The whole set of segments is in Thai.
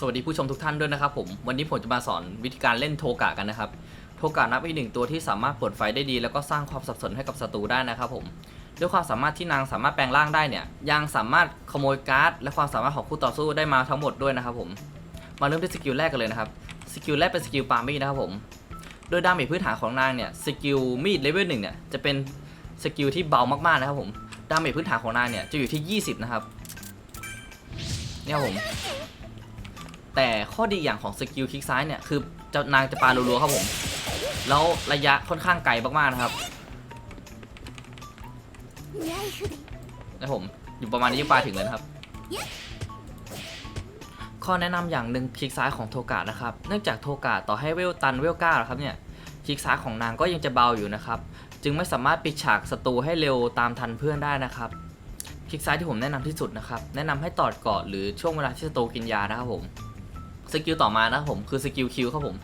สวัสดีผู้ชมทุกท่านด้วยนะครับผมวันนี้ผมจะมาสอนวิธีการเล่นโทกะกันนะครับ โทกะนับเป็นหนึ่งตัวที่สามารถเปิดไฟได้ดี แล้วก็สร้างความสับสนให้กับศัตรูได้นะครับผมด้วยความสามารถที่นางสามารถแปลงร่างได้เนี่ยยังสามารถขโมยการ์ด และความสามารถของคู่ต่อสู้ได้มาทั้งหมดด้วยนะครับผมมาเริ่มที่สกิลแรกกันเลยนะครับสกิลแรกเป็นสกิลปามีดนะครับผมโดยดาเมจพื้นฐานของนางเนี่ยสกิลมีดเลเวลหนึ่งเนี่ยจะเป็นสกิลที่เบามากๆนะครับผมดาเมจพื้นฐานของนางเนี่ยจะอยู่ที่ 20 นะครับเนี่ยผม แต่ข้อดีอย่างของสกิลคลิกซ้ายเนี่ยคือจะนางจะปาลัวๆครับผม แล้วระยะค่อนข้างไกลมากๆนะครับนะผมอยู่ประมาณนี้ยังปาถึงเลยนะครับ ข้อแนะนำอย่างหนึ่งคลิกซ้ายของโทกานะครับ เนื่องจากโทกาต่อให้เวลตันเวลก้าครับเนี่ยคลิกซ้ายของนางก็ยังจะเบาอยู่นะครับ จึงไม่สามารถปิดฉากศัตรูให้เร็วตามทันเพื่อนได้นะครับคลิกซ้ายที่ผมแนะนำที่สุดนะครับ แนะนำให้ตอดกอดหรือช่วงเวลาที่ศัตรูกินยานะครับผม สกิลต่อมานะผมคือสกิลคิวครับผม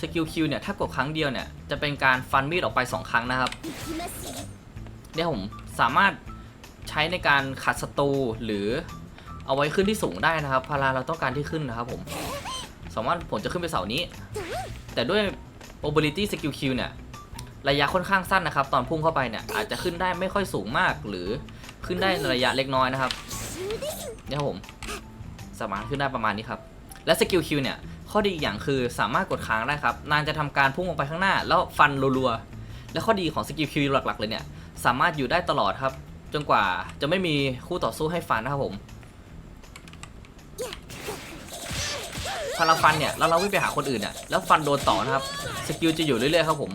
สกิลคิวเนี่ยถ้ากดครั้งเดียวเนี่ยจะเป็นการฟันมีดออกไป 2 ครั้งนะครับเนี่ยผมสามารถใช้ในการขัดศัตรูหรือเอาไว้ขึ้นที่สูงได้นะครับ พาราเราต้องการที่ขึ้นนะครับผมสามารถผมจะขึ้นไปเสานี้ แต่ด้วย mobility skill Q เนี่ย ระยะค่อนข้างสั้นนะครับ ตอนพุ่งเข้าไปเนี่ย อาจจะขึ้นได้ไม่ค่อยสูงมาก หรือขึ้นได้ระยะเล็กน้อยนะครับเนี่ยผม สามารถขึ้นได้ประมาณนี้ครับ และสกิลคิวเนี่ยข้อดีอีกอย่างคือสามารถกดค้างได้ครับ นางจะทำการพุ่งออกไปข้างหน้า แล้วฟันรัวๆ และข้อดีของสกิลคิวหลักๆ เลยเนี่ย สามารถอยู่ได้ตลอดครับ จนกว่าจะไม่มีคู่ต่อสู้ให้ฟันนะครับผมพอเราฟันเนี่ยแล้วเราวิ่งไปหาคนอื่นเนี่ยแล้วฟันโดนต่อนะครับ สกิลจะอยู่เรื่อยๆครับผม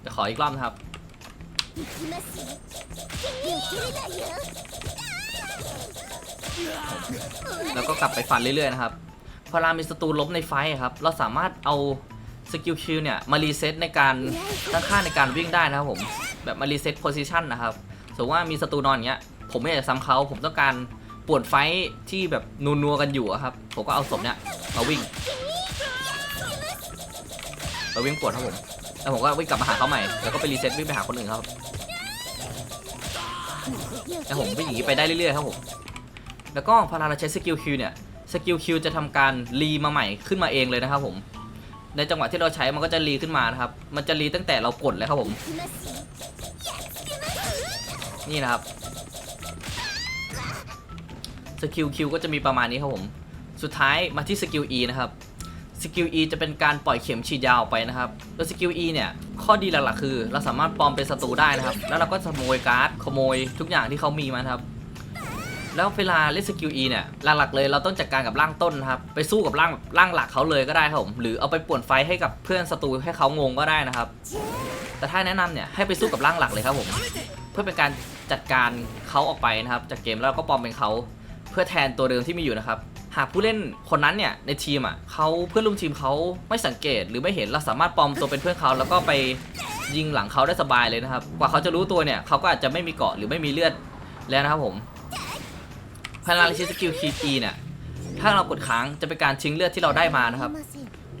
เดี๋ยวขออีกรอบนะครับ แล้วก็กลับไปฟันเรื่อยๆนะครับพอรามีศัตรูล้มในไฟครับ เราสามารถเอาสกิลคิวเนี่ยมารีเซ็ตในการตั้งค่าในการวิ่งได้นะครับผมแบบมารีเซ็ตโพซิชันนะครับสมมติว่ามีศัตรูนอนอย่างเงี้ยผมไม่อยากจะซ้ำเขาผมต้องการปวดไฟที่แบบนัวๆกันอยู่ครับ ผมก็เอาศพเนี่ยมาวิ่งมาวิ่งปวดครับผมแล้วผมก็วิ่งกลับมาหาเขาใหม่แล้วก็ไปรีเซ็ตวิ่งไปหาคนอื่นครับแล้วผมวิ่งอย่างนี้ไปได้เรื่อยๆครับผม แล้วก็พอเราใช้สกิลคิวเนี่ยสกิลคิวจะทำการรีมาใหม่ขึ้นมาเองเลยนะครับผม ในจังหวะที่เราใช้มันก็จะรีขึ้นมานะครับ มันจะรีตั้งแต่เรากดเลยครับผม นี่นะครับสกิลคิวก็จะมีประมาณนี้ครับผม สุดท้ายมาที่สกิล E นะครับสกิล E จะเป็นการปล่อยเข็มฉีดยาวไปนะครับ แล้วสกิล E เนี่ย ข้อดีหลักๆคือ เราสามารถปลอมเป็นศัตรูได้นะครับ แล้วเราก็ขโมยการ์ด ขโมยทุกอย่างที่เขามีมาครับ แล้วเวลาเล่นสกิล E เนี่ยหลักๆเลยเราต้องจัดการกับร่างต้นนะครับไปสู้กับร่างร่างหลักเขาเลยก็ได้ครับผมหรือเอาไปป่วนไฟให้กับเพื่อนศัตรูให้เขางงก็ได้นะครับ แต่ถ้าแนะนำเนี่ยให้ไปสู้กับร่างหลักเลยครับผมเพื่อเป็นการจัดการเขาออกไปนะครับ จากเกมแล้วก็ปลอมเป็นเขาเพื่อแทนตัวเดิมที่มีอยู่นะครับหากผู้เล่นคนนั้นเนี่ยในทีมอะเขาเพื่อนร่วมทีมเขาไม่สังเกตหรือไม่เห็นเราสามารถปลอมตัวเป็นเพื่อนเขาแล้วก็ไปยิงหลังเขาได้สบายเลยนะครับ กว่าเขาจะรู้ตัวเนี่ยเขาก็อาจจะไม่มีเกาะหรือไม่มีเลือดแล้วนะครับผม พลังราชิสกิลคีทีเนี่ยถ้าเรากดค้างจะเป็นการชิงเลือดที่เราได้มานะครับ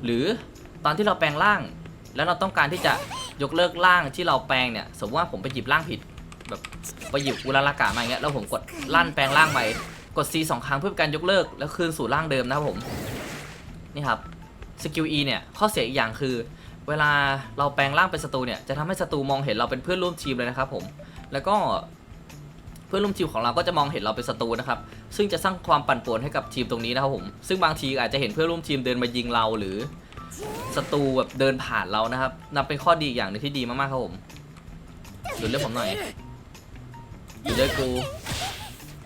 หรือตอนที่เราแปลงร่าง แล้วเราต้องการที่จะยกเลิกร่างที่เราแปลงเนี่ย สมมติว่าผมไปหยิบร่างผิด แบบไปหยิบอุลารากามาอย่างเงี้ยแล้วผมกดลั่นแปลงร่างใหม่กด C 2 ครั้งเพื่อการยกเลิกแล้วคืนสู่ร่างเดิมนะครับผมนี่ครับสกิล E เนี่ยข้อเสียอีกอย่างคือ เวลาเราแปลงร่างเป็นศัตรูเนี่ยจะทำให้ศัตรูมองเห็นเราเป็นเพื่อนร่วมทีมเลยนะครับผม แล้วก็ เพื่อนร่วมทีมของเราก็จะมองเห็นเราเป็นศัตรูนะครับ ซึ่งจะสร้างความปั่นป่วนให้กับทีมตรงนี้นะครับผม ซึ่งบางทีอาจจะเห็นเพื่อนร่วมทีมเดินมายิงเราหรือศัตรูแบบเดินผ่านเรานะครับ นับเป็นข้อดีอย่างหนึ่งที่ดีมากๆครับผมหยุดเล่นผมหน่อยหยุดเลือกู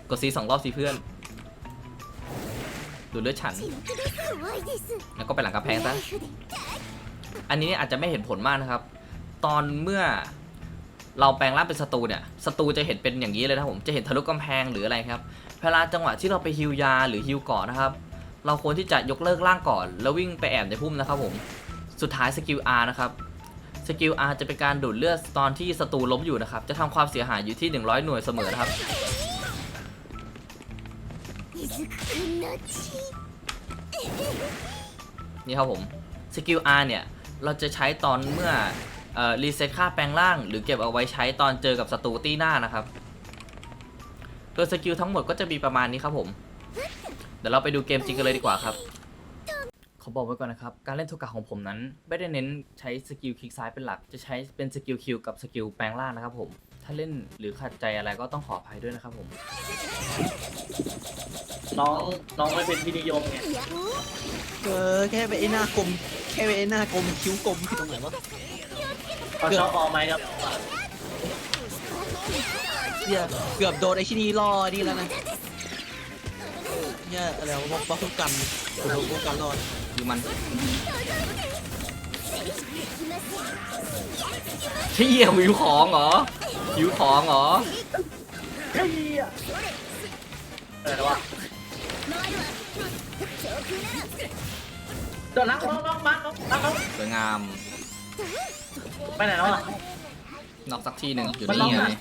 กดซีสองรอบสิเพื่อนดูดเลือฉัน แล้วก็ไปหลังกระแพงซะ อันนี้อาจจะไม่เห็นผลมากนะครับ ตอนเมื่อ เราแปลงร่างเป็นศัตรูเนี่ยศัตรูจะเห็นเป็นอย่างนี้เลยนะผมจะเห็นทะลุกำแพงหรืออะไรครับเวลาจังหวะที่เราไปฮิวยาหรือฮิวก่อนนะครับ เราควรที่จะยกเลิกร่างก่อน แล้ววิ่งไปแอบในพุ่มนะครับผมสุดท้ายสกิล R นะครับสกิล R จะเป็นการดูดเลือดตอนที่ศัตรูล้มอยู่นะครับ จะทำความเสียหายอยู่ที่ 100 หน่วยเสมอครับนี่ครับผมสกิล R เนี่ย เราจะใช้ตอนเมื่อ เอ่อรีเซ็ตค่าแปลงร่าง หรือเก็บเอาไว้ใช้ตอนเจอกับศัตรูตีหน้านะครับโดยสกิลทั้งหมดก็จะมีประมาณนี้ครับผม เดี๋ยวเราไปดูเกมจริงกันเลยดีกว่าครับ ขอบอกไว้ก่อนนะครับ การเล่นโทกะของผมนั้น ไม่ได้เน้นใช้สกิลคลิกซ้ายเป็นหลัก จะใช้เป็นสกิลคิวกับสกิลแปลงล่างนะครับผม ถ้าเล่นหรือขัดใจอะไรก็ต้องขออภัยด้วยนะครับผม น้องน้องไม่เป็นที่นิยมไงเออแค่ไปไอ้หน้ากลมแค่ไปไอ้หน้ากลมคิ้วกลมที่ตรงไหนวะ เขาชอบออไหมครับเหี้ยเกือบโดนไอ้ชินีล่อนี่แล้วนะเนี่ยอะไรวะบล็อกทุกกันโดนทุกกันรอดคือมันเที่ยวิวของเหรอวิวของเหรอเฮ้ยเออแล้ววะเดี๋ยวนักน้องน้องบ้านน้องนักน้องสวยงาม ไปไหนแล้วอะ นอกสักที่หนึ่งอยู่มันนี่ล็อกไงนะ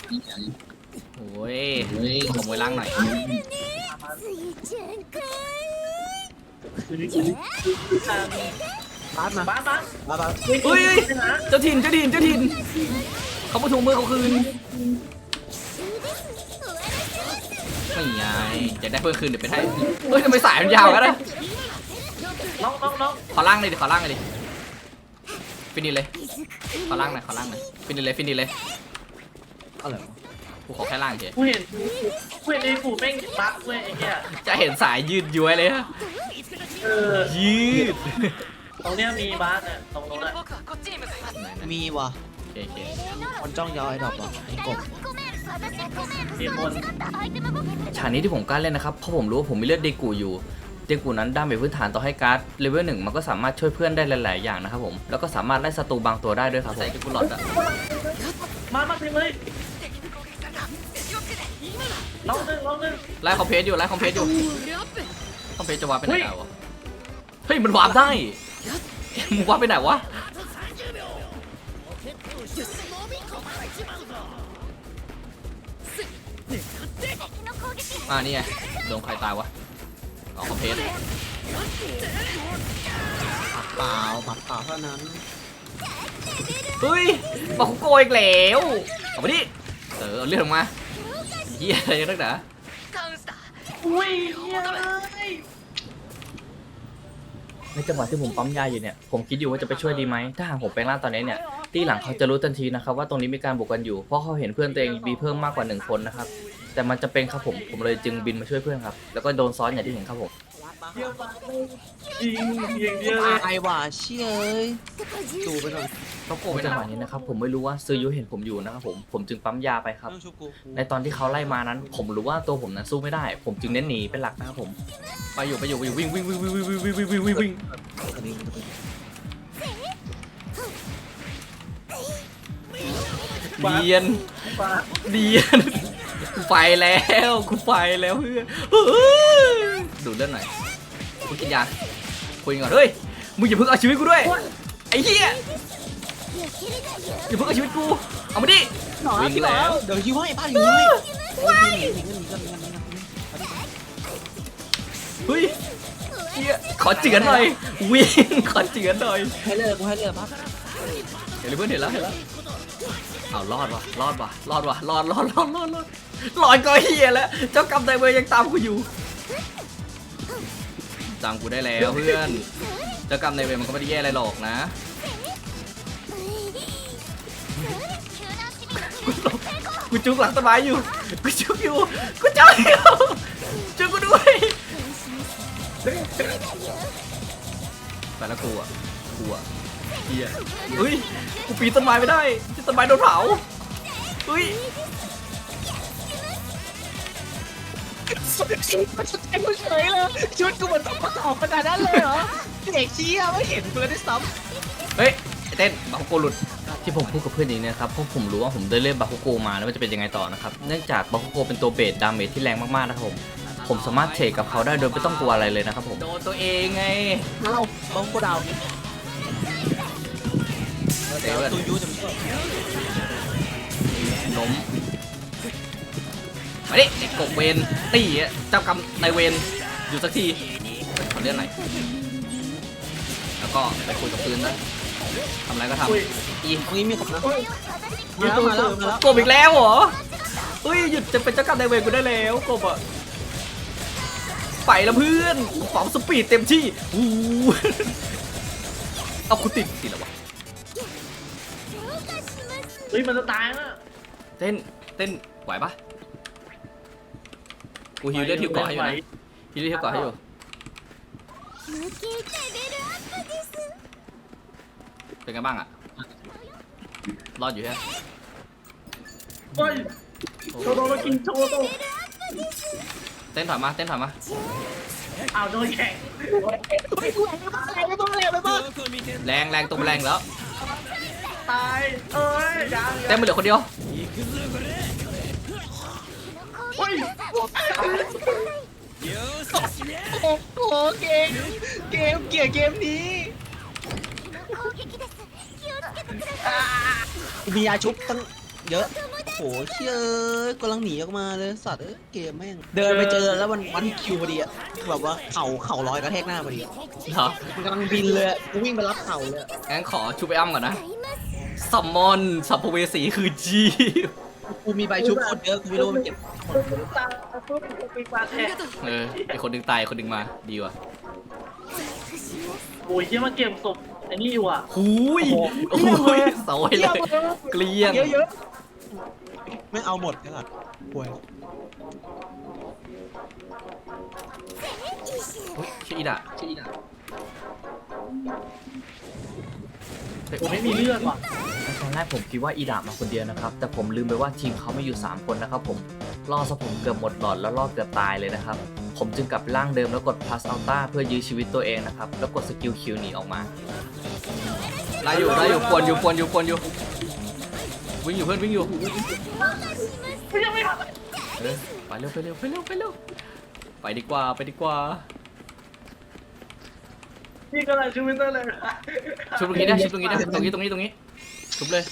โอ้ยขโมยล่างหน่อยบาสมาบ้านบ้านบาสบาสเฮ้ยเฮ้ยไปไหนเจ้าถิ่นเจ้าถิ่นเจ้าถิ่นเขามาทวงมือเขาคืนไม่ไงจะได้เพิ่มคืนเดี๋ยวไปให้เฮ้ยทำไมสายมันยาวกันนะน้องน้องน้องขอล่างเลยดิขอล่างเลยดิ ฟินิชเลยขอล่างหน่อยขอล่างหน่อยฟินิชเลยฟินิชเลยอะไรวะกูขอแค่ล่างเฉยกูเห็นกูเห็นไอ้ปู่แม่งบักเว้ยไอ้เหี้ยจะเห็นสายยืดย้วยเลยฮะเออยืดตรงเนี้ยมีบ้านเนี่ยตรงโน้นอะมีว่ะโอเคโอเคคนจ้องยาวไอ้ดอกว่ะไอ้กบมีคนฉากนี้ที่ผมกล้าเล่นนะครับเพราะผมรู้ว่าผมมีเลือดเดกูอยู่ เดกูนั้นด้ามเป็นพื้นฐานต่อให้การ์ดเลเวลหนึ่งมันก็สามารถช่วยเพื่อนได้หลาย ๆ อย่างนะครับผม แล้วก็สามารถไล่ศัตรูบางตัวได้ด้วยครับใส่กับกูหลอดอะมามาพิมพ์เลยน้องหนึ่งน้องหนึ่งไล่คอมเพลสอยู่ไล่คอมเพลสอยู่คอมเพลสจะวาร์ปไปไหนได้วะเฮ้ยมันวาร์ปได้มึงวาร์ปไปไหนวะอ่านี่ไงโดนใครตายวะ อ๋อคอมเพลสปัดเปล่าปัดเปล่าเท่านั้นเฮ้ยบอกคุโกอีกแล้วเอามาดิเออเอาเลือดออกมาเฮียอะไรนักหนาอุ้ยเหี้ยเลยในจังหวะที่ผมปั๊มยาอยู่เนี่ย ผมคิดอยู่ว่าจะไปช่วยดีไหม ถ้าหากผมแปลงร่างตอนนี้เนี่ยตีหลังเขาจะรู้ทันทีนะครับว่าตรงนี้มีการบุกกันอยู่ เพราะเขาเห็นเพื่อนตัวเองมีเพิ่มมากกว่าหนึ่งคนนะครับ แต่มันจะเป็นครับผมผมเลยจึงบินมาช่วยเพื่อนครับ แล้วก็โดนซ้อนอย่างที่เห็นครับผมเดียวมาเลยยิงอย่างเดียวเลยตายว่ะเชี่ยเอ้ยดูไปหน่อยในจังหวะนี้นะครับผมไม่รู้ว่าซื้อยุเห็นผมอยู่นะครับผมผมจึงปั๊มยาไปครับต้องชุบกูในตอนที่เขาไล่มานั้น ผมรู้ว่าตัวผมนั้นสู้ไม่ได้ ผมจึงเน้นหนีเป็นหลักนะครับผม ไปอยู่ไปอยู่ไปอยู่วิ่งวิ่งวิ่งวิ่งวิ่งวิ่งวิ่งวิ่งวิ่งวิ่งอันนี้มันจะเป็นเดียนมาเดียน กูไปแล้วกูไปแล้วเพื่อนเฮ้ยดูดเลือดหน่อยกูกินยาคุยก่อนเฮ้ยมึงอย่าเพิ่งเอาชีวิตกูด้วยไอ้เหี้ยอย่าเพิ่งเอาชีวิตกูเอามาดิหนอวิ่งที่แล้วเดี๋ยวยิ้วให้ป้ายิ้วให้ว้ายหนีกันหนีกันหนีกันหนีกันเฮ้ยเหี้ยขอเจือนหน่อยวิ่งขอเจือนหน่อยให้เลิกกูให้เลิกป้าเห็นเลยเพื่อนเห็นแล้วเห็นแล้ว เอารอดวะรอดวะรอดวะรอดรอดรอดรอดรอดรอดก็เฮียแล้วเจ้ากรรมนายเวรยังตามกูอยู่จำกูได้แล้วเพื่อนเจ้ากรรมนายเวรมันก็ไม่ได้แย่อะไรหรอกนะกูจุกหลังต้นไม้อยู่กูจุกอยู่กูจุกอยู่จุกกูด้วยไปแล้วกูอะกูอะ เฮียเฮ้ย กูปีนต้นไม้ไม่ได้ต้นไม้โดนเผาเฮ้ยมันจะเต็มเฉยเลยชุดกูเหมือนต้องประกอบขนาดนั้นเลยเหรอเด็กชี้อะไม่เห็นกูเลยด้วยซ้ำเฮ้ยไอ้เต้นบาโกหลุด ที่ผมพูดกับเพื่อนอย่างนี้นะครับเพราะผมรู้ว่าผมได้เล่นบาคุโกมาแล้วมันจะเป็นยังไงต่อนะครับ เนื่องจากบาคุโกเป็นตัวเบสดาเมจที่แรงมากๆนะครับผม ผมสามารถเทรดกับเขาได้โดยไม่ต้องกลัวอะไรเลยนะครับผมโดนตัวเองไงเอ้าบ้องกูดา วเดี๋ยวตูยูจะไม่ล้มมาดิไอ้กบเวนตีอะเจ้ากรรมนายเวนอยู่สักทีขอเลื่อนหน่อยแล้วก็ไปคุยกับปืนนะทำอะไรก็ทำอีตรงนี้มีคนนะอุ้ยมาแล้วมาแล้วมาแล้วกบอีกแล้วเหรอเฮ้ยหยุดจะเป็นเจ้ากรรมนายเวรกูได้แล้วกบอะไปแล้วเพื่อนปอมสปีดเต็มที่อู้เอากูติดติดแล้ววะ เฮ้ยมันจะตายแล้วเต้นเต้นไหวปะกูฮิวได้ทิวก่อนให้อยู่นะฮิวได้ทิวก่อนให้อยู่เป็นไงบ้างอะรอดอยู่ฮะโว้ยโชโตมากินโชโตเต้นถอยมาเต้นถอยมาเอาโดนแข่งแรงแรงตุ้มแรงแล้ว ตายเอ้ยยังแต้มมัเหลือคนเดียวโอ้ยโอ้โหเกมเกมเกลียเกมนี้มียาชุบตั้งเยอะโอ้โหเชื่อกำลังหนีออกมาเลยสัตว์เกมแม่งเดินไปเจอแล้วมันวันคิวพอดีอะแบบว่าเข่าเข่าลอยกระแทกหน้าพอดีอะเหรอมันกำลังบินเลยอะกูวิ่งไปรับเข่าเลยองั้นขอชุบไปอ้ำก่อนนะ สมอนสัพเวสีคือจีบกูมีใบชุบโคตรเยอะกูไม่รู้มันเก็บกูตากูปีกว่าแทนเออไอคนดึงตายคนนึงมาดีว่ะโอ้ยเฮียมาเก็บศพไอ้นี่อยู่อะหูยโอ้ยสวยเลย เกลี้ยงเยอะไม่เอาหมดกันหรอป่วยชื่ออีดะชื่ออีดะ โอ้ไม่มีเลือดว่ะตอนแรกผมคิดว่าอีดะมาคนเดียวนะครับ แต่ผมลืมไปว่าทีมเขาไม่อยู่ 3 คนนะครับผมล่อซะผมเกือบหมดหลอดแล้วล่อเกือบตายเลยนะครับ ผมจึงกลับร่างเดิมแล้วกด plus alta เพื่อยื้อชีวิตตัวเองนะครับ แล้วกดสกิลคิวหนีออกมาได้อยู่ได้อยู่ปวนอยู่ปวนอยู่ปวนอยู่ วิ่งอยู่เพื่อนวิ่งอยู่ยังไม่ทำเออไปเร็วไปเร็วไปเร็วไปเร็วไปดีกว่าไปดีกว่า นี่ก็เลยชูวิตเตอร์เลยชุบตรงนี้ได้ชุบตรงนี้ได้ตรงนี้ตรงนี้ตรงนี้ชุบเลย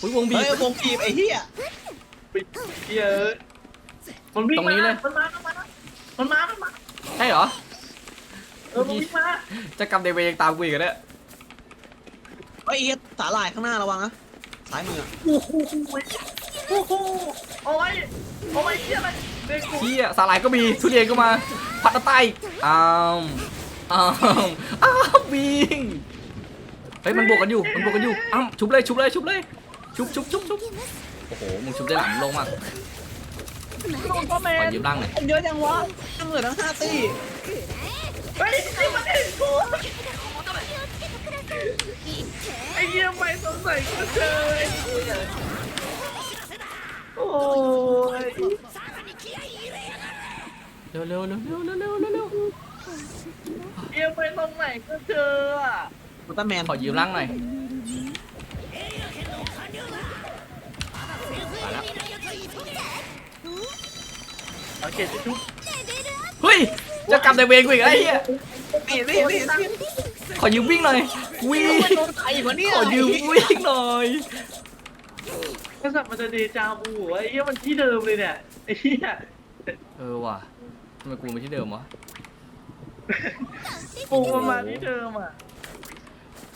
อุ้ยวงบีเฮ้ยบวงบีบไอ้เหี้ยเยอะมันวิ่งตรงนี้เลย มันมามันมามันมามันมาใช่เหรอ เออมันวิ่งมาจะกำเดเวยังตามกูอีกเหรอเนี่ยเฮ้ยไอ้เหี้ยสาหร่ายข้างหน้าระวังนะซ้ายมืออะโอ้โหโอ้โหเอาไว้เอาไว้เชี่ยอะไรเด็กกูเฮียสาหร่ายก็มีทุเรียนก็มา ผัดน้ำไตอ้าว อ้าวอ้าววิ่งเฮ้ยมันบวกกันอยู่มันบวกกันอยู่อ้าวชุบเลยชุบเลยชุบเลยชุบชุบชุบชุบโอ้โหมึงชุบได้หลังลงมากโดนพ่อแม่ขอยืมร่างหน่อยเยอะจังวะตั้งเหลือทั้งห้าตีเฮ้ยไอ้มันเห็นกูไอ้เหี้ยไม่สงสัยกูเจอไอ้เหี้ยโอ้ย เร็วเร็วเร็วเร็วเร็วเร็วเร็ว เร็วเหี้ยไปตรงไหนก็เจออะอุลตร้าแมนขอยืมร่างหน่อยไปแล้วโอเคจุ๊บเฮ้ย จะกำเดเวกูอีกแล้วไอ้เหี้ยเห็นไม่เห็นไม่เห็นไม่เห็นขอยืมวิ่งหน่อย วิ่งโดนใครวะเนี่ยขอยืมวิ่งหน่อยก็สับมันจะเดจาบูไอ้เหี้ยมันที่เดิมเลยเนี่ยไอ้เหี้ยเออว่ะทำไมกูไม่ที่เดิมวะ ปูประมาณนี้เดิมอะ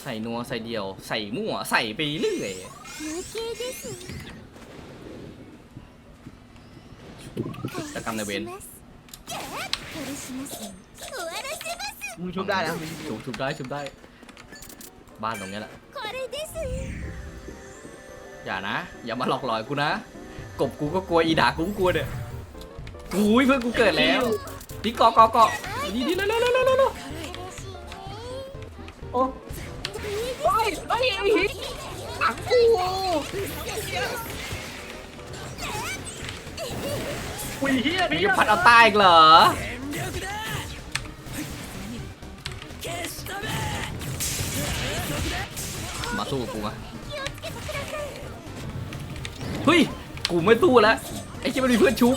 ใส่นัวใส่เดียว ใส่มั่วใส่ไปเรื่อยกิจกรรมในเวนมึงชุบได้แล้วชุบชุบได้ชุบได้ บ้านตรงนี้แหละอย่านะ อย่ามาหลอกหลอนกูนะ กบกูก็กลัวอีด่ากูก็กลัวเนี่ยกูเพื่อกูเกิดแล้วพี่กอกอกอ โอ้เฮ้ยเฮ้ยไอ้เหี้ยหลังกูปุยเหี้ยมึงพี่จะพัดเอาใต้อีกเหรอมาสู้กับกูมาเฮ้ย กูไม่สู้แล้ว ไอ้เจ้ามันมีเพื่อนชุบ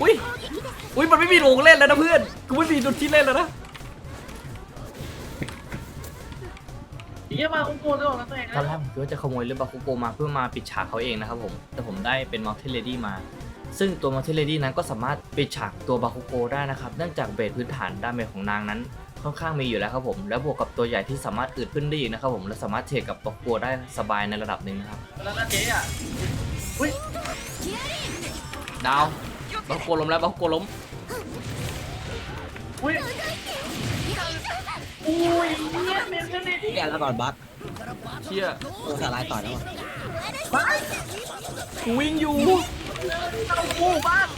อุ้ย อุ้ย มันไม่มีโรงเล่นแล้วนะเพื่อน กูไม่มีจุดที่เล่นแล้วนะเหี้ยมาคุ้มโกนจะออกกันแตกตอนแรกผมคิดว่าจะขโมยเรือบาคุโกมาเพื่อมาปิดฉากเขาเองนะครับผมแต่ผมได้เป็นมัลติเลดี้มา ซึ่งตัวมัลติเลดี้นั้นก็สามารถปิดฉากตัวบาคุโกได้นะครับเนื่องจากเบสพื้นฐานดาเมจของนางนั้นค่อนข้างมีอยู่แล้วครับผมแล้วบวกกับตัวใหญ่ที่สามารถอึดขึ้นได้อีกนะครับผมและสามารถเทรดกับบาคุโกได้สบายในระดับหนึ่งนะครับแล้วก็เจ๊อะอุ้ยดาวบาโกล้มแล้วบาโกล้ม อุ้ยอุ้ยเนี่ยเมนเทนเนที่แกแล้วก่อนบัสเชี่ยโดนสาลายต่อยแล้วอะกูวิ่งอยู่เอากูบ้าง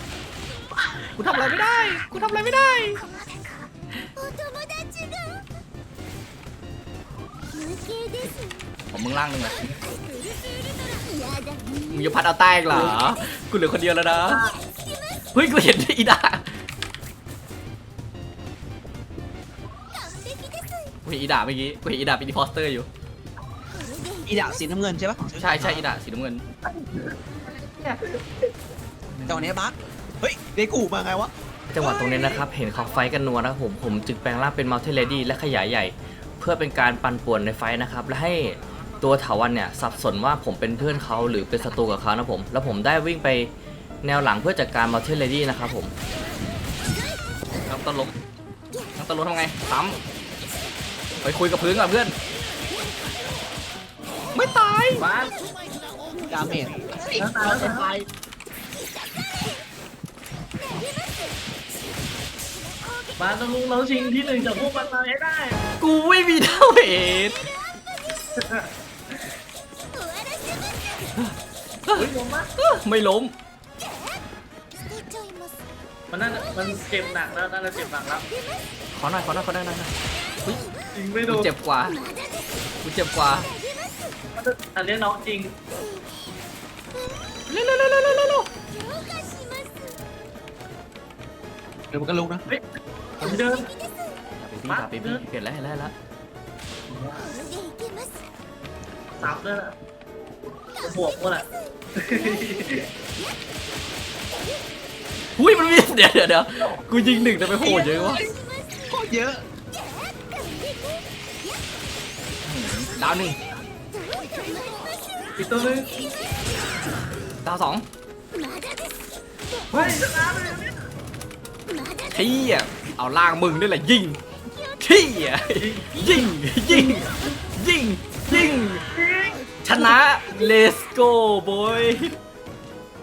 กูทำอะไรไม่ได้กูทำอะไรไม่ได้ผมมึงล่างหนึ่งเลยมึงจะพัดเอาใต้อีกเหรอกูเหลือคนเดียวแล้วนะเฮ้ยกูเห็นอีดา กูเห็นอีดาเมื่อกี้กูเห็นอีดาเป็นอีพอสเตอร์อยู่ อีดาสีน้ำเงินใช่ปะใช่ใช่อีดาสีน้ำเงิน แต่วันนี้บัสเฮ้ยเดกูมาไงวะจังหวะตรงนี้นะครับ เห็นเขาไฟท์กันนัวนะครับผม ผมจึงแปลงร่างเป็นมัลเทเลดี้และขยายใหญ่ เพื่อเป็นการปั่นป่วนในไฟท์นะครับ และให้ตัวเถาวันเนี่ยสับสนว่าผมเป็นเพื่อนเขาหรือเป็นศัตรูกับเขานะผม แล้วผมได้วิ่งไปแนวหลังเพื่อจัดการมัลเทเลดี้นะครับผมน้ำตลกน้ำตลกทำไงซ้ำ ไปคุยกับพื้นก่อนเพื่อน ไม่ตายบ้านดาเมจแตายแล้ต้านต้องลุงเราชิงที่หนึ่งจากพวกมันมาให้ได้ กูไม่มีเท่าเมจไม่ล้ม มันน่ามันเจ็บหนักแล้วน่าจะเจ็บหนักแล้ว ขอหน่อยขอหน่อยขอหน่อยหน่อย จริงไม่โดนเจ็บกว่ากูเจ็บกว่าอันเนี้ยน้องจริงเร็วเร็วเร็วเร็วเร็วเร็วเร็วมันก็ลุกนะ เฮ้ยผมเดิจ่าไปบี้อย่าไปบี้เห็นแล้วเห็นแล้วเห็นล้วสับด้วยล่ะบวกว่าแะหุ้ยมันมีเดี๋ยวเดี๋ยวเดี๋กูยิงหนึ่งแต่ไปโหดเยอะวะโคตเยอะ ดาวหนึ่งอีกตัวนึงดาวสองเฮ้ยขี้อะเอาล่างมึงนี่แหละยิงขี้อะยิงยิงยิงยิงชนะ let's go boy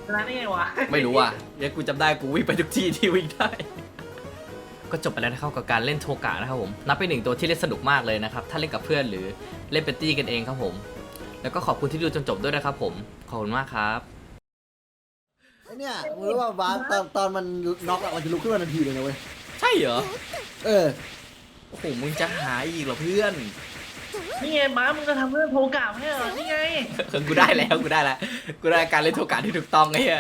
ชนะได้ไงวะ ไม่รู้อะเดี๋ยวกูจำได้กูวิ่งไปทุกที่ที่วิ่งได้ ก็จบไปแล้วนะครับกับการเล่นโทกะนะครับผมนับเป็นหนึ่งตัวที่เล่นสนุกมากเลยนะครับถ้าเล่นกับเพื่อนหรือเล่นเป็นตี้กันเองครับผม แล้วก็ขอบคุณที่ดูจนจบด้วยนะครับผมขอบคุณมากครับไอเนี่ยมึงรู้ว่าบาสตอนตอนมันน็อกอะมันจะลุกขึ้นมาทันทีเลยนะเว้ยใช่เหรอเออโอ้โหมึงจะหาอีกเหรอเพื่อนนี่ไงม้ามึงจะทำเรื่องโทรกล่าวให้เหรอนี่ไง กูได้แล้วกูได้แล้วกูได้การเล่นโทกะที่ถูกต้องไอ้เหี้ย